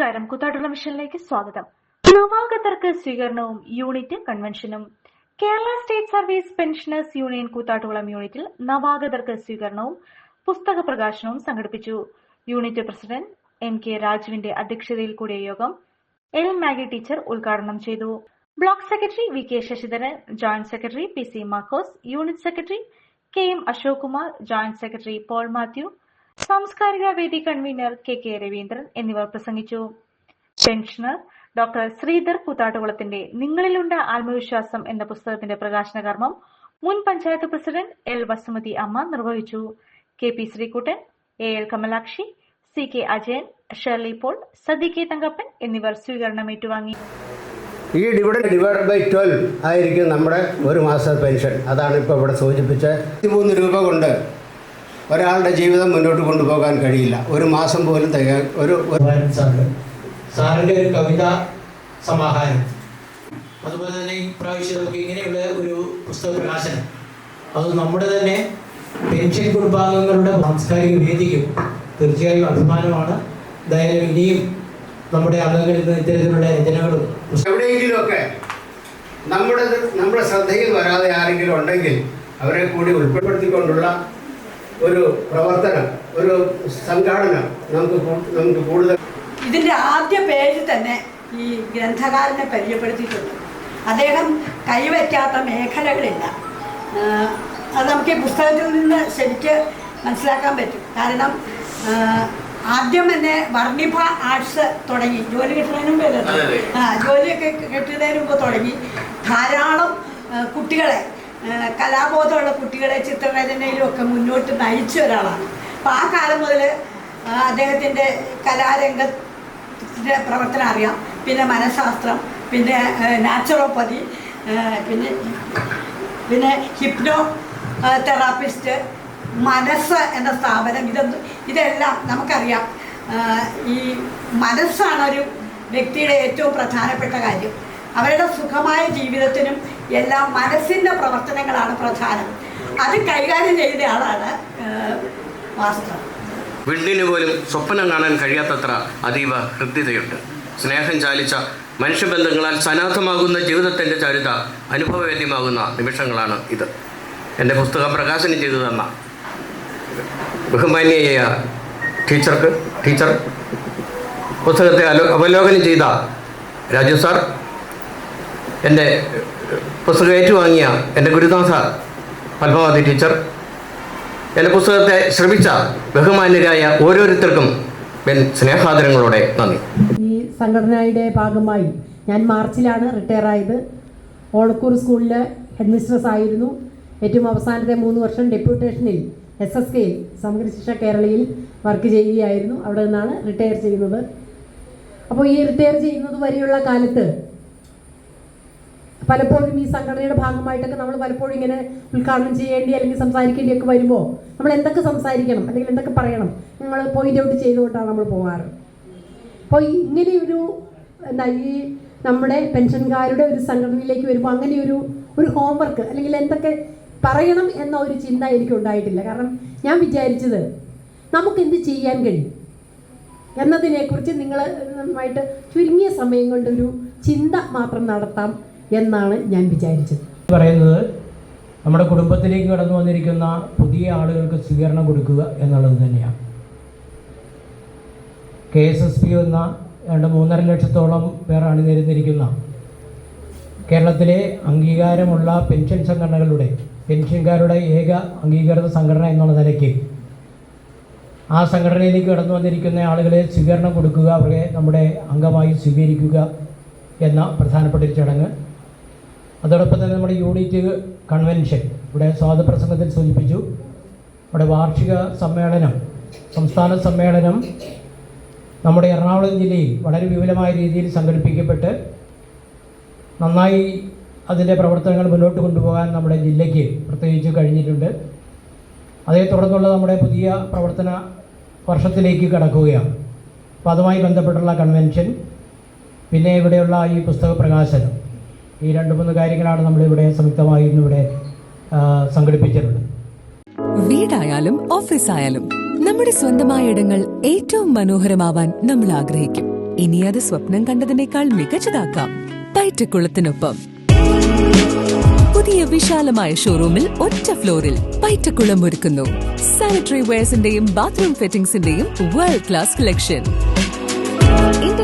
നമസ്കാരം. കുത്താട്ടുള്ള മിഷനിലേക്ക് സ്വാഗതം. നവാഗതർക്ക് സ്വീകരണവും unit കൺവെൻഷനും. Kerala state service pensioners union Koothattukulam യൂണിറ്റിൽ നവാഗതർക്ക് സ്വീകരണവും പുസ്തക പ്രകാശനവും സംഘടിപ്പിച്ചു. യൂണിറ്റ് പ്രസിഡന്റ് എം കെ രാജുവിന്റെ അധ്യക്ഷതയിൽ കൂടിയ യോഗം എൽ മാഗി ടീച്ചർ ഉദ്ഘാടനം ചെയ്തു. Block secretary V K Sasidharan joint secretary P C Markose unit secretary K M Ashok Kumar joint secretary Paul Mathew സാംസ്കാരിക വേദി കൺവീനർ കെ കെ രവീന്ദ്രൻ എന്നിവർ പ്രസംഗിച്ചു. പെൻഷനർ ഡോക്ടർ ശ്രീധർ കൂത്താട്ടുകുളത്തിന്റെ നിങ്ങളിലുണ്ട ആത്മവിശ്വാസം എന്ന പുസ്തകത്തിന്റെ പ്രകാശന കർമ്മം മുൻ പഞ്ചായത്ത് പ്രസിഡന്റ് എൽ വസുമതി അമ്മ നിർവഹിച്ചു. K P Sreekuttan A L Kamalakshi C K Ajayan Shirley Paul Sathi K Thankappan എന്നിവർ സ്വീകരണം ഏറ്റുവാങ്ങി ഈ ഡിവിഡൻഡ് ഡിവൈഡ് ബൈ ട്വൽവ് ആയിരിക്കും നമ്മുടെ ഒരു മാസത്തെ പെൻഷൻ. അതാണ് ഇപ്പോൾ ഇവിടെ സൂചിപ്പിച്ച മൂന്ന് രൂപ കൊണ്ട് ഒരാളുടെ ജീവിതം മുന്നോട്ട് കൊണ്ടുപോകാൻ കഴിയില്ല. ഒരു മാസം പോലും തികയാ ഒരു സാറിന്റെ ഒരു കവിത സമാഹാരം. അതുപോലെ തന്നെ ഈ പ്രാവശ്യം നമുക്ക് ഇങ്ങനെയുള്ള ഒരു പുസ്തക പ്രകാശനം. അത് നമ്മുടെ തന്നെ പെൻഷൻ കുടുംബാംഗങ്ങളുടെ സാംസ്കാരിക വേദിക്കും. തീർച്ചയായും അഭിമാനമാണ്. എന്തായാലും ഇനിയും നമ്മുടെ അംഗങ്ങളിൽ നിന്ന് ഇത്തരത്തിലുള്ള രചനകളും എവിടെയെങ്കിലുമൊക്കെ നമ്മുടെ നമ്മുടെ ശ്രദ്ധയിൽ വരാതെ ആരെങ്കിലും ഉണ്ടെങ്കിൽ അവരെ കൂടി ഉൾപ്പെടുത്തിക്കൊണ്ടുള്ള ഒരു പ്രവർത്തനം ഒരു സംഘാടനം നമുക്ക് നമുക്ക് കൂടുതൽ ഇതിന്റെ ആദ്യ പേജിൽ തന്നെ ഈ ഗ്രന്ഥകാരനെ പരിചയപ്പെടുത്തിയിട്ടുണ്ട്. അദ്ദേഹം കൈവയ്ക്കാത്ത മേഖലകളില്ല. അത് നമുക്ക് ഈ പുസ്തകത്തിൽ നിന്ന് ശരിക്ക് മനസ്സിലാക്കാൻ പറ്റും. കാരണം ആദ്യം തന്നെ വർണിഭ ആർട്സ് തുടങ്ങി. ജോലി കിട്ടുന്നതിന് മുമ്പ് ആ ജോലിയൊക്കെ കിട്ടുന്നതിന് മുമ്പ് തുടങ്ങി. ധാരാളം കുട്ടികളെ കലാബോധമുള്ള കുട്ടികളെ ചിത്രരചനയിലും ഒക്കെ മുന്നോട്ട് നയിച്ച ഒരാളാണ്. അപ്പോൾ ആ കാലം മുതൽ അദ്ദേഹത്തിന്റെ കലാരംഗത്തിന്റെ പ്രവർത്തനം അറിയാം. പിന്നെ മനഃശാസ്ത്രം പിന്നെ നാച്ചുറോപ്പതി പിന്നെ പിന്നെ ഹിപ്നോ തെറാപ്പിസ്റ്റ് മനസ്സ് എന്ന സ്ഥാപനം. ഇതൊന്നും ഇതെല്ലാം നമുക്കറിയാം. ഈ മനസ്സാണ് ഒരു വ്യക്തിയുടെ ഏറ്റവും പ്രധാനപ്പെട്ട കാര്യം. അവരുടെ സുഖമായ ജീവിതത്തിനും എല്ലാം മനസ്സിന്റെ പ്രവർത്തനങ്ങളാണ് പ്രധാനം. അത് കൈകാര്യം ചെയ്ത ആളാണ് മാസ്റ്റർ. വിണ്ണിന് പോലും സ്വപ്നം കാണാൻ കഴിയാത്തത്ര അതീവ ഹൃദ്യതയുണ്ട്. സ്നേഹം ചാലിച്ച മനുഷ്യബന്ധങ്ങളാൽ സനാഥമാകുന്ന ജീവിതത്തിന്റെ ചരിത അനുഭവവേദ്യമാകുന്ന നിമിഷങ്ങളാണ് ഇത്. എന്റെ പുസ്തകം പ്രകാശനം ചെയ്തു തന്ന ബഹുമാന്യയായ ടീച്ചർക്ക് ടീച്ചർ പുസ്തകത്തെ അവലോകനം ചെയ്ത രാജു സാർ എന്റെ പുസ്തകം ഏറ്റുവാങ്ങിയ എന്റെ ഗുരുനാഥ പത്മാവതി ടീച്ചർ എന്റെ പുസ്തകത്തെ ശ്രമിച്ച ബഹുമാന്യരായ ഓരോരുത്തർക്കും സ്നേഹാദരങ്ങളോടെ നന്ദി. ഈ സംഘടനയുടെ ഭാഗമായി ഞാൻ മാർച്ചിലാണ് റിട്ടയർ ആയത് ഓളക്കൂർ സ്കൂളിലെ ഹെഡ് മിസ്ട്രസ് ആയിരുന്നു. ഏറ്റവും അവസാനത്തെ മൂന്ന് വർഷം ഡെപ്യൂട്ടേഷനിൽ എസ് എസ് കെയിൽ സമഗ്ര ശിക്ഷ കേരളയിൽ വർക്ക് ചെയ്യുകയായിരുന്നു. അവിടെ നിന്നാണ് റിട്ടയർ ചെയ്യുന്നത്. അപ്പോൾ ഈ റിട്ടയർ ചെയ്യുന്നത് വരെയുള്ള കാലത്ത് പലപ്പോഴും ഈ സംഘടനയുടെ ഭാഗമായിട്ടൊക്കെ നമ്മൾ പലപ്പോഴും ഇങ്ങനെ ഉദ്ഘാടനം ചെയ്യേണ്ടി അല്ലെങ്കിൽ സംസാരിക്കേണ്ടി ഒക്കെ വരുമ്പോൾ നമ്മൾ എന്തൊക്കെ സംസാരിക്കണം അല്ലെങ്കിൽ എന്തൊക്കെ പറയണം നിങ്ങൾ പോയിന്റ് ഔട്ട് ചെയ്തുകൊണ്ടാണ് നമ്മൾ പോകാറ്. അപ്പോൾ ഇങ്ങനെയൊരു എന്താ ഈ നമ്മുടെ പെൻഷൻകാരുടെ ഒരു സംഘടനയിലേക്ക് വരുമ്പോൾ അങ്ങനെ ഒരു ഒരു ഹോംവർക്ക് അല്ലെങ്കിൽ എന്തൊക്കെ പറയണം എന്ന ഒരു ചിന്ത എനിക്ക് ഉണ്ടായിട്ടില്ല. കാരണം ഞാൻ വിചാരിച്ചത് നമുക്ക് എന്ത് ചെയ്യാൻ കഴിയും എന്നതിനെക്കുറിച്ച് നിങ്ങളുമായിട്ട് ചുരുങ്ങിയ സമയം കൊണ്ടൊരു ചിന്ത മാത്രം നടത്താം എന്നാണ് ഞാൻ വിചാരിച്ചത്. പറയുന്നത് നമ്മുടെ കുടുംബത്തിലേക്ക് കടന്നു വന്നിരിക്കുന്ന പുതിയ ആളുകൾക്ക് സ്വീകരണം കൊടുക്കുക എന്നുള്ളത് തന്നെയാണ്. കെ എസ് എസ് പി എന്ന രണ്ട് മൂന്നര ലക്ഷത്തോളം പേർ അണിനിരുന്നിരിക്കുന്ന കേരളത്തിലെ അംഗീകാരമുള്ള പെൻഷൻ സംഘടനകളുടെ പെൻഷൻകാരുടെ ഏക അംഗീകൃത സംഘടന എന്നുള്ള നിലയ്ക്ക് ആ സംഘടനയിലേക്ക് കടന്നു വന്നിരിക്കുന്ന ആളുകളെ സ്വീകരണം കൊടുക്കുക അവരെ നമ്മുടെ അംഗമായി സ്വീകരിക്കുക എന്ന പ്രധാനപ്പെട്ട ഒരു ചടങ്ങ് അതോടൊപ്പം തന്നെ നമ്മുടെ യൂണിറ്റ് കൺവെൻഷൻ ഇവിടെ സ്വാതപ്രസംഗത്തിൽ സൂചിപ്പിച്ചു. നമ്മുടെ വാർഷിക സമ്മേളനം സംസ്ഥാന സമ്മേളനം നമ്മുടെ എറണാകുളം ജില്ലയിൽ വളരെ വിപുലമായ രീതിയിൽ സംഘടിപ്പിക്കപ്പെട്ട് നന്നായി അതിന്റെ പ്രവർത്തനങ്ങൾ മുന്നോട്ട് കൊണ്ടുപോകാൻ നമ്മുടെ ജില്ലയ്ക്ക് പ്രത്യേകിച്ച് കഴിഞ്ഞിട്ടുണ്ട്. അതേ തുടർന്നുള്ള നമ്മുടെ പുതിയ പ്രവർത്തന വർഷത്തിലേക്ക് കടക്കുകയാണ്. അപ്പോൾ അതുമായി ബന്ധപ്പെട്ടുള്ള കൺവെൻഷൻ പിന്നെ ഇവിടെയുള്ള ഈ പുസ്തക പ്രകാശനം. ഈ രണ്ട് മൂന്ന് കാര്യങ്ങളാണ് നമ്മൾ ഇവിടെ സംയുക്തമായി ഇന്നിവിടെ സംഘടിപ്പിച്ചിട്ടുള്ളത്. വീടായാലും ഓഫീസായാലും നമ്മുടെ സ്വന്തമായ ഇടങ്ങൾ ഏറ്റവും മനോഹരമാവാൻ നമ്മൾ ആഗ്രഹിക്കും. ഇനി അത് സ്വപ്നം കണ്ടതിനേക്കാൾ മികച്ചതാക്കാം. പൈറ്റക്കുളത്തിനൊപ്പം. പുതിയ വിശാലമായ ഷോറൂമിൽ ഒറ്റ ഫ്ലോറിൽ പൈറ്റക്കുളം ഒരുക്കുന്നു. സാനിറ്ററി വെയർസിന്റെയും ബാത്റൂം ഫിറ്റിംഗ്സിന്റെയും വേൾഡ് ക്ലാസ് കളക്ഷൻ